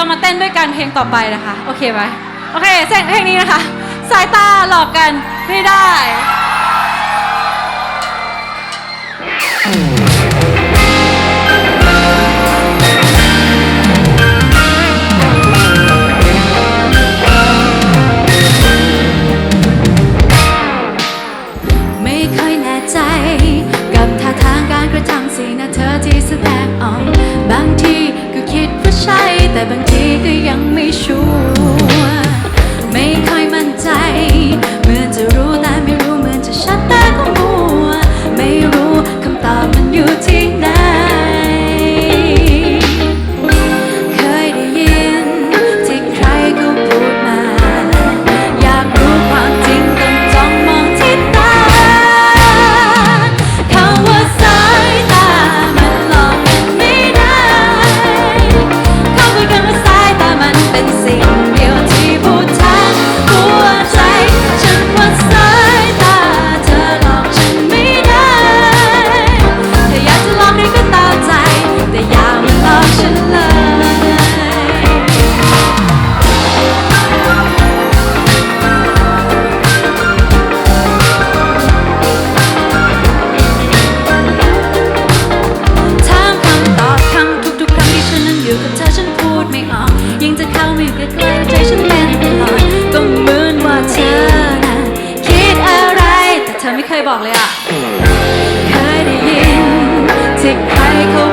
ามาเต้นด้วยกันเพลงต่อไปนะคะ โอเคไหมโอเคเพลงนี้นะคะ สายตาหลอกกันไม่ได้ ยบอกเลยอะเคยได้ยินที่ใครเขา